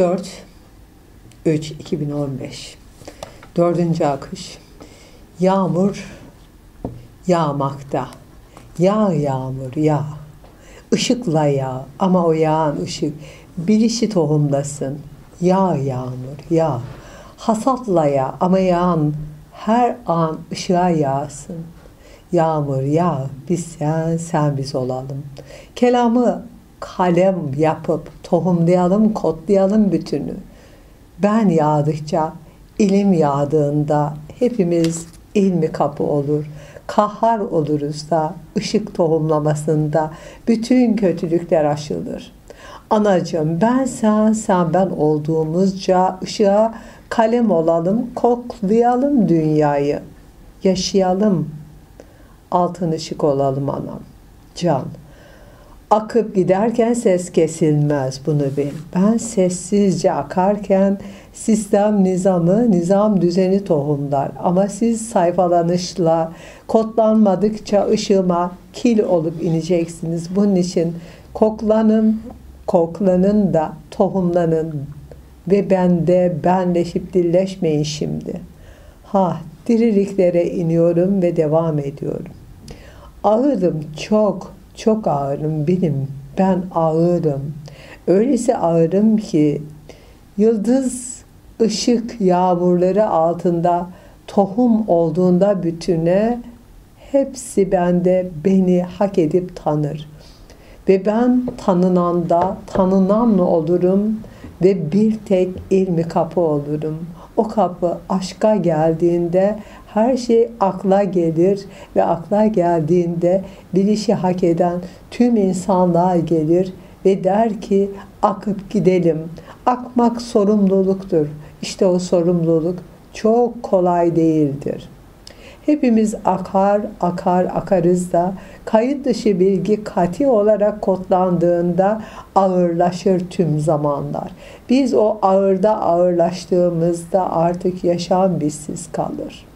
4 3 2015 Dördüncü akış Yağmur yağmakta. Yağ yağmur yağ. Işıkla yağ ama o yağan ışık bilişi tohumlasın. Yağ yağmur yağ. Hasatla yağ ama yağan her an ışığa yağsın. Yağmur yağ biz sen sen biz olalım. Kelamı kalem yapıp tohumlayalım, kodlayalım bütünü. Ben yağdıkça, ilim yağdığında hepimiz ilmi kapı olur. Kahhar oluruz da ışık tohumlamasında bütün kötülükler aşılır. Anacığım ben sen sen ben olduğumuzca ışığa kalem olalım, koklayalım dünyayı. Yaşayalım. Altın ışık olalım anam. Can. Akıp giderken ses kesilmez bunu bil. Ben sessizce akarken sistem nizamı, nizam düzeni tohumlar. Ama siz sayfalanışla, kodlanmadıkça ışığıma kil olup ineceksiniz. Bunun için koklanın, koklanın da tohumlanın ve bende benleşip dilleşmeyin şimdi. Ha, diriliklere iniyorum ve devam ediyorum. Ağırım çok, çok ağırım benim. Ben ağırım. Öylesi ağırım ki yıldız ışık yağmurları altında tohum olduğunda bütüne hepsi bende beni hak edip tanır. Ve ben tanınanda tanınan olurum ve bir tek ilmi kapı olurum. O kapı aşka geldiğinde her şey akla gelir ve akla geldiğinde bilişi hak eden tüm insanlığa gelir ve der ki akıp gidelim. Akmak sorumluluktur. İşte o sorumluluk çok kolay değildir. Hepimiz akar, akar, akarız da kayıt dışı bilgi kati olarak kodlandığında ağırlaşır tüm zamanlar. Biz o ağırda ağırlaştığımızda artık yaşam bizsiz kalır.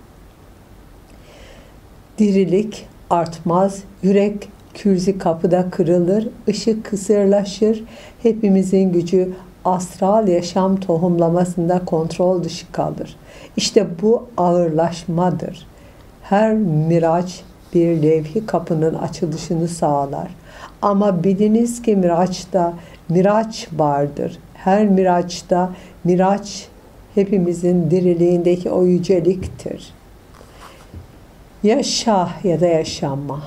Dirilik artmaz, yürek kürzi kapıda kırılır, ışık kısırlaşır, hepimizin gücü astral yaşam tohumlamasında kontrol dışı kalır. İşte bu ağırlaşmadır. Her miraç bir levhi kapının açılışını sağlar. Ama biliniz ki miraçta miraç vardır. Her miraçta miraç hepimizin diriliğindeki o yüceliktir. Yaşa ya da yaşanma.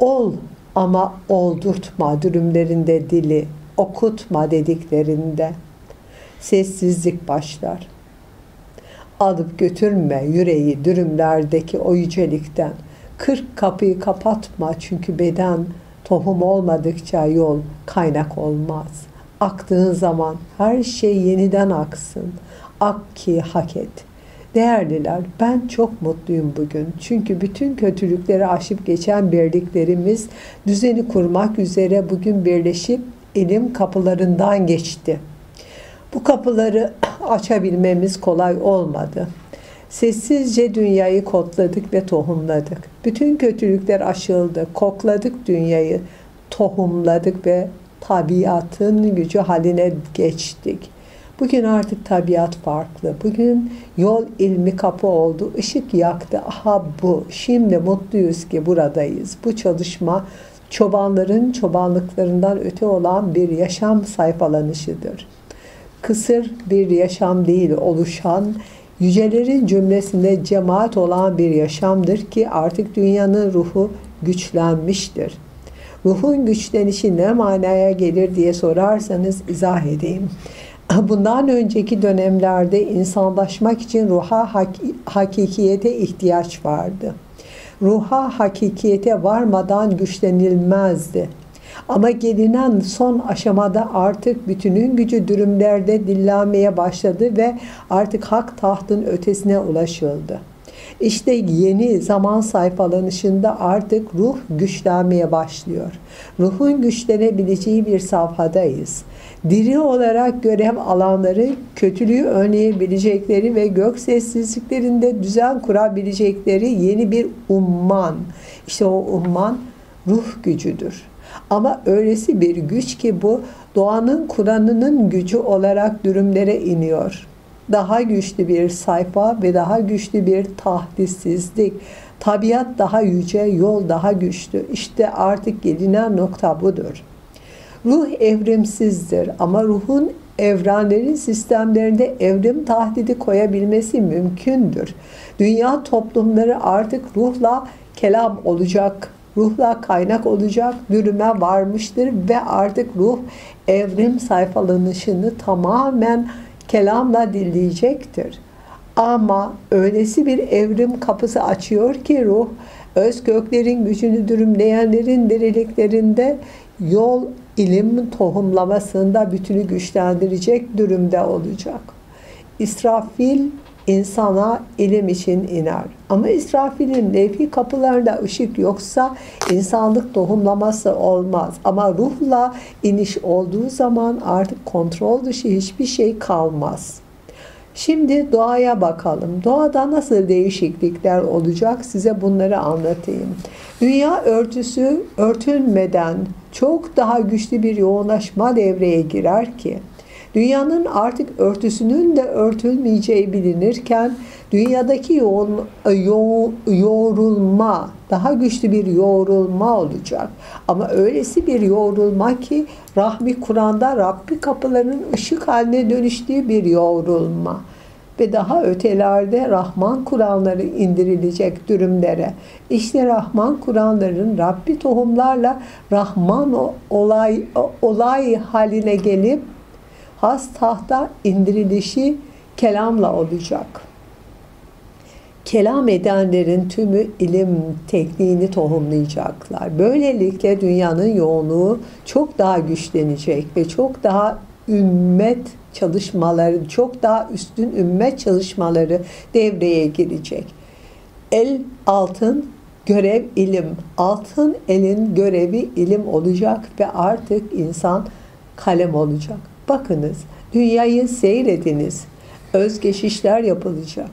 Ol ama oldurtma dürümlerinde dili, okutma dediklerinde sessizlik başlar. Alıp götürme yüreği dürümlerdeki o yücelikten. Kırk kapıyı kapatma çünkü beden tohum olmadıkça yol kaynak olmaz. Aktığın zaman her şey yeniden aksın. Ak ki hak et.'' Değerliler, ben çok mutluyum bugün. Çünkü bütün kötülükleri aşıp geçen birliklerimiz düzeni kurmak üzere bugün birleşip ilim kapılarından geçti. Bu kapıları açabilmemiz kolay olmadı. Sessizce dünyayı kodladık ve tohumladık. Bütün kötülükler aşıldı. Kokladık dünyayı, tohumladık ve tabiatın gücü haline geçtik. Bugün artık tabiat farklı. Bugün yol ilmi kapı oldu. Işık yaktı. Aha bu. Şimdi mutluyuz ki buradayız. Bu çalışma çobanların çobanlıklarından öte olan bir yaşam sayfalanışıdır. Kısır bir yaşam değil oluşan, yücelerin cümlesinde cemaat olan bir yaşamdır ki artık dünyanın ruhu güçlenmiştir. Ruhun güçlenişi ne manaya gelir diye sorarsanız izah edeyim. Bundan önceki dönemlerde insanlaşmak için ruha hak hakikiyete ihtiyaç vardı. Ruha hakikiyete varmadan güçlenilmezdi. Ama gelinen son aşamada artık bütünün gücü dürümlerde dillenmeye başladı ve artık hak tahtın ötesine ulaşıldı. İşte yeni zaman sayfalanışında artık ruh güçlenmeye başlıyor. Ruhun güçlenebileceği bir safhadayız diri olarak görev alanları kötülüğü önleyebilecekleri ve gök sessizliklerinde düzen kurabilecekleri yeni bir umman. İşte o umman ruh gücüdür. Ama öylesi bir güç ki bu doğanın Kur'an'ının gücü olarak dürümlere iniyor. Daha güçlü bir sayfa ve daha güçlü bir tahdissizlik. Tabiat daha yüce, yol daha güçlü. İşte artık gelinen nokta budur. Ruh evrimsizdir ama ruhun evrenlerin sistemlerinde evrim tahdidi koyabilmesi mümkündür. Dünya toplumları artık ruhla kelam olacak, ruhla kaynak olacak dürüme varmıştır ve artık ruh evrim sayfalanışını tamamen kelamla dilleyecektir. Ama öylesi bir evrim kapısı açıyor ki ruh, öz köklerin gücünü dürümleyenlerin diriliklerinde yol ilim tohumlamasında bütünü güçlendirecek durumda olacak. İsrafil insana ilim için iner. Ama İsrafil'in levhi kapılarında ışık yoksa insanlık tohumlaması olmaz. Ama ruhla iniş olduğu zaman artık kontrol dışı hiçbir şey kalmaz. Şimdi doğaya bakalım. Doğada nasıl değişiklikler olacak size bunları anlatayım. Dünya örtüsü örtülmeden çok daha güçlü bir yoğunlaşma devreye girer ki dünyanın artık örtüsünün de örtülmeyeceği bilinirken dünyadaki yoğun, yo, yoğrulma daha güçlü bir yoğrulma olacak. Ama öylesi bir yoğrulma ki rahmi Kur'an'da Rabbi kapılarının ışık haline dönüştüğü bir yoğrulma ve daha ötelerde Rahman Kur'anları indirilecek dürümlere. İşte Rahman Kur'anların Rabbi tohumlarla Rahman olay, olay haline gelip has tahta indirilişi kelamla olacak. Kelam edenlerin tümü ilim tekniğini tohumlayacaklar. Böylelikle dünyanın yoğunluğu çok daha güçlenecek ve çok daha ümmet çalışmaları, çok daha üstün ümmet çalışmaları devreye girecek. El altın görev ilim. Altın elin görevi ilim olacak ve artık insan kalem olacak. Bakınız, dünyayı seyrediniz. Özgeçişler yapılacak.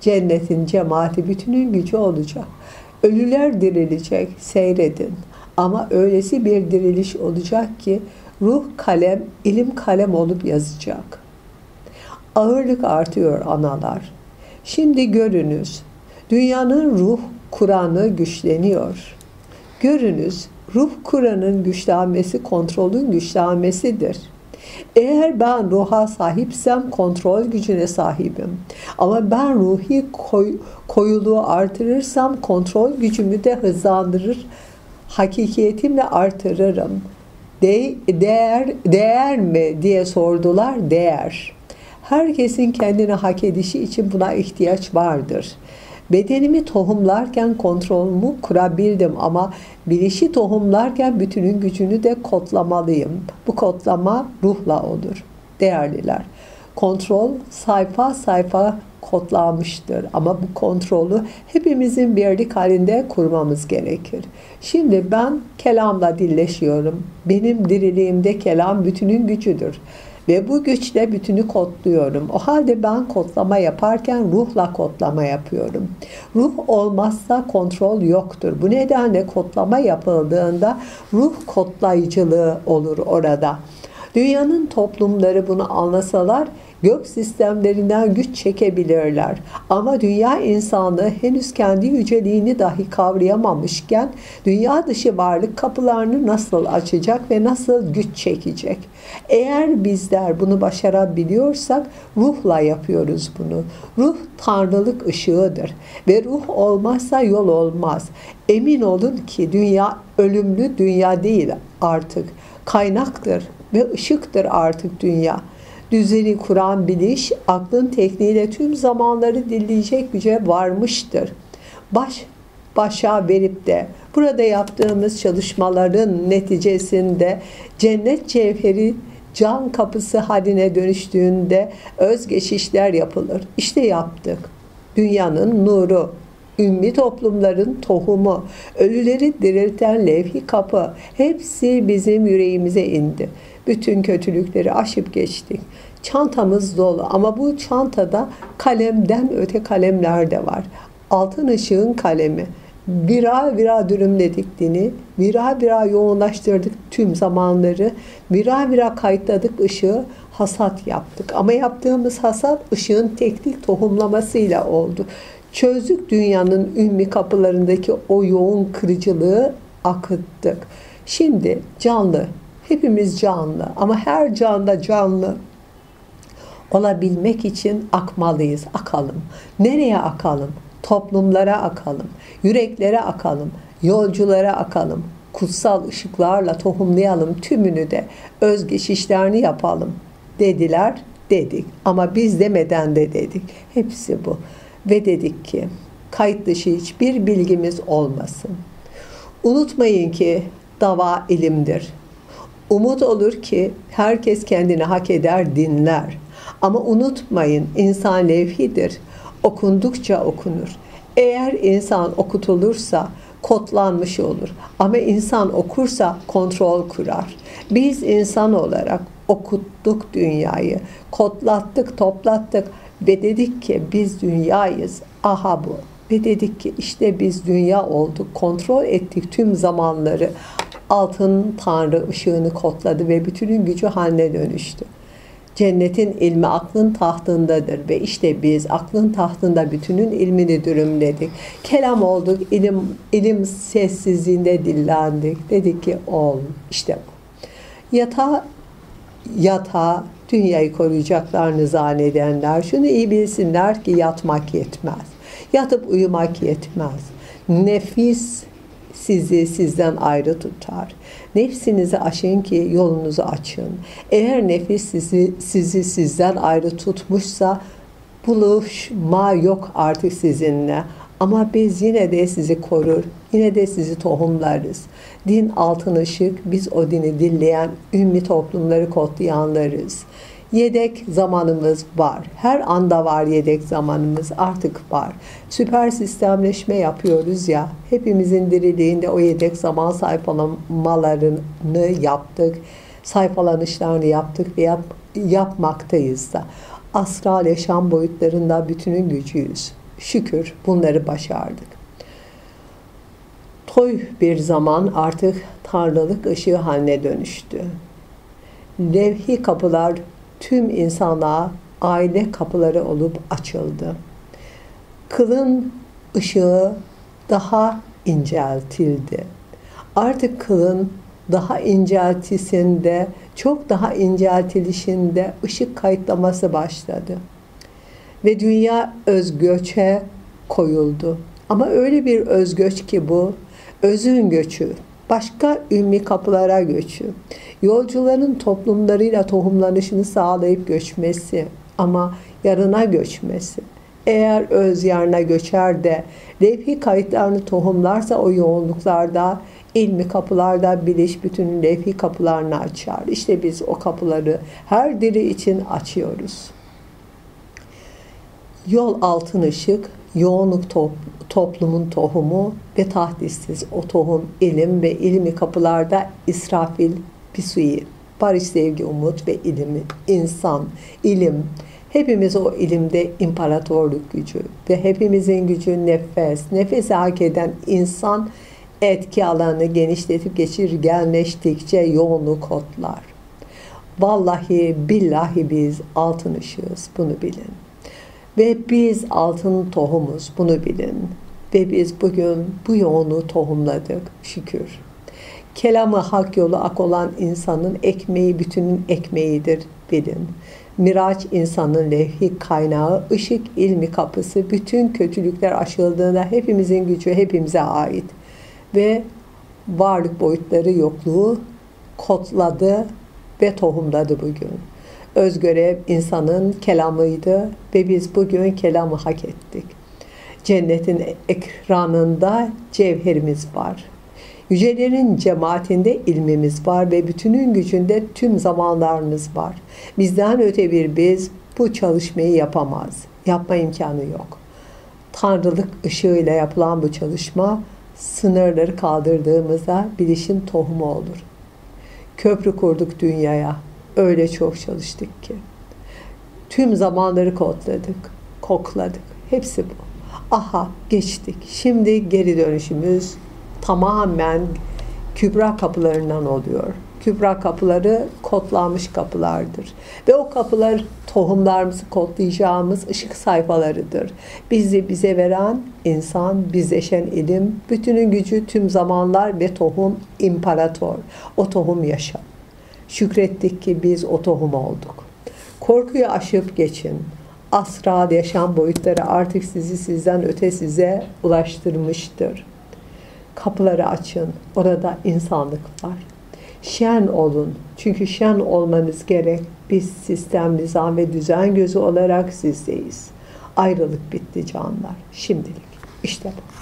Cennetin cemaati bütünün gücü olacak. Ölüler dirilecek, seyredin. Ama öylesi bir diriliş olacak ki ruh kalem, ilim kalem olup yazacak. Ağırlık artıyor analar. Şimdi görünüz, dünyanın ruh Kur'an'ı güçleniyor. Görünüz, ruh Kur'an'ın güçlenmesi kontrolün güçlenmesidir. Eğer ben ruha sahipsem kontrol gücüne sahibim. Ama ben ruhi koy, koyuluğu artırırsam kontrol gücümü de hızlandırır, hakikiyetimle artırırım. De, değer, değer mi diye sordular. Değer. Herkesin kendini hak edişi için buna ihtiyaç vardır. Bedenimi tohumlarken kontrolümü kurabildim ama bilişi tohumlarken bütünün gücünü de kodlamalıyım. Bu kodlama ruhla olur. Değerliler. Kontrol sayfa sayfa kodlanmıştır. Ama bu kontrolü hepimizin birlik halinde kurmamız gerekir. Şimdi ben kelamla dilleşiyorum. Benim diriliğimde kelam bütünün gücüdür. Ve bu güçle bütünü kodluyorum. O halde ben kodlama yaparken ruhla kodlama yapıyorum. Ruh olmazsa kontrol yoktur. Bu nedenle kodlama yapıldığında ruh kodlayıcılığı olur orada. Dünyanın toplumları bunu anlasalar gök sistemlerinden güç çekebilirler. Ama dünya insanlığı henüz kendi yüceliğini dahi kavrayamamışken dünya dışı varlık kapılarını nasıl açacak ve nasıl güç çekecek? Eğer bizler bunu başarabiliyorsak ruhla yapıyoruz bunu. Ruh tanrılık ışığıdır ve ruh olmazsa yol olmaz. Emin olun ki dünya ölümlü dünya değil artık. Kaynaktır ve ışıktır artık dünya düzeni kuran biliş, aklın tekniğiyle tüm zamanları dilleyecek güce varmıştır. Baş başa verip de burada yaptığımız çalışmaların neticesinde cennet cevheri can kapısı haline dönüştüğünde özgeçişler yapılır. İşte yaptık. Dünyanın nuru, ümmi toplumların tohumu, ölüleri dirilten levhi kapı hepsi bizim yüreğimize indi. Bütün kötülükleri aşıp geçtik. Çantamız dolu ama bu çantada kalemden öte kalemler de var. Altın ışığın kalemi Vira vira dürümledik dini, vira vira yoğunlaştırdık tüm zamanları, vira vira kayıtladık ışığı, hasat yaptık. Ama yaptığımız hasat ışığın teknik tohumlamasıyla oldu. Çözdük dünyanın ümmi kapılarındaki o yoğun kırıcılığı akıttık. Şimdi canlı, hepimiz canlı ama her canda canlı olabilmek için akmalıyız. Akalım. Nereye akalım? Toplumlara akalım. Yüreklere akalım. Yolculara akalım. Kutsal ışıklarla tohumlayalım tümünü de. Özgeçişlerini yapalım. Dediler, dedik. Ama biz demeden de dedik. Hepsi bu. Ve dedik ki kayıt dışı hiçbir bilgimiz olmasın. Unutmayın ki dava ilimdir. Umut olur ki herkes kendini hak eder, dinler. Ama unutmayın insan levhidir. Okundukça okunur. Eğer insan okutulursa kodlanmış olur. Ama insan okursa kontrol kurar. Biz insan olarak okuttuk dünyayı, kodlattık, toplattık ve dedik ki biz dünyayız. Aha bu. Ve dedik ki işte biz dünya olduk, kontrol ettik tüm zamanları. Altın Tanrı ışığını kodladı ve bütünün gücü haline dönüştü. Cennetin ilmi aklın tahtındadır ve işte biz aklın tahtında bütünün ilmini dürümledik. Kelam olduk, ilim, ilim sessizliğinde dillendik. Dedik ki ol, işte bu. Yatağa, yatağa dünyayı koruyacaklarını zannedenler şunu iyi bilsinler ki yatmak yetmez. Yatıp uyumak yetmez. Nefis sizi sizden ayrı tutar. Nefsinizi aşın ki yolunuzu açın. Eğer nefis sizi, sizi sizden ayrı tutmuşsa buluşma yok artık sizinle. Ama biz yine de sizi korur, yine de sizi tohumlarız. Din altın ışık, biz o dini dinleyen, ümmi toplumları kodlayanlarız. Yedek zamanımız var. Her anda var yedek zamanımız. Artık var. Süper sistemleşme yapıyoruz ya. Hepimizin diriliğinde o yedek zaman sayfalamalarını yaptık. Sayfalanışlarını yaptık ve yap, yapmaktayız da. Astral yaşam boyutlarında bütünün gücüyüz. Şükür bunları başardık. Toy bir zaman artık tanrılık ışığı haline dönüştü. Levhi kapılar tüm insanlığa aile kapıları olup açıldı. Kılın ışığı daha inceltildi. Artık kılın daha inceltisinde, çok daha inceltilişinde ışık kayıtlaması başladı. Ve dünya özgöçe koyuldu. Ama öyle bir özgöç ki bu, özün göçü, başka ümmi kapılara göçü, yolcuların toplumlarıyla tohumlanışını sağlayıp göçmesi ama yarına göçmesi. Eğer öz yarına göçer de levhi kayıtlarını tohumlarsa o yoğunluklarda ilmi kapılarda biliş bütün levhi kapılarını açar. İşte biz o kapıları her diri için açıyoruz. Yol altın ışık, yoğunluk top, toplumun tohumu ve tahdissiz o tohum ilim ve ilmi kapılarda İsrafil Pisui, barış, sevgi, umut ve ilimi, insan, ilim, hepimiz o ilimde imparatorluk gücü ve hepimizin gücü nefes, nefesi hak eden insan etki alanını genişletip geçirgenleştikçe yoğunluk kodlar. Vallahi billahi biz altın ışığız bunu bilin. Ve biz altın tohumuz bunu bilin. Ve biz bugün bu yoğunluğu tohumladık şükür. Kelamı hak yolu ak olan insanın ekmeği bütünün ekmeğidir bilin. Miraç insanın levhi kaynağı, ışık ilmi kapısı, bütün kötülükler aşıldığında hepimizin gücü hepimize ait. Ve varlık boyutları yokluğu kodladı ve tohumladı bugün. Özgörev insanın kelamıydı ve biz bugün kelamı hak ettik. Cennetin ekranında cevherimiz var. Yücelerin cemaatinde ilmimiz var ve bütünün gücünde tüm zamanlarımız var. Bizden öte bir biz bu çalışmayı yapamaz. Yapma imkanı yok. Tanrılık ışığıyla yapılan bu çalışma sınırları kaldırdığımızda bilişin tohumu olur. Köprü kurduk dünyaya. Öyle çok çalıştık ki. Tüm zamanları kodladık, kokladık. Hepsi bu. Aha geçtik. Şimdi geri dönüşümüz tamamen kübra kapılarından oluyor. Kübra kapıları kodlanmış kapılardır. Ve o kapılar tohumlarımızı kodlayacağımız ışık sayfalarıdır. Bizi bize veren insan, bizleşen ilim, bütünün gücü tüm zamanlar ve tohum imparator. O tohum yaşam. Şükrettik ki biz o tohum olduk. Korkuyu aşıp geçin. Asral yaşam boyutları artık sizi sizden öte size ulaştırmıştır. Kapıları açın. Orada insanlık var. Şen olun. Çünkü şen olmanız gerek. Biz sistem, nizam ve düzen gözü olarak sizdeyiz. Ayrılık bitti canlar. Şimdilik. İşte bu.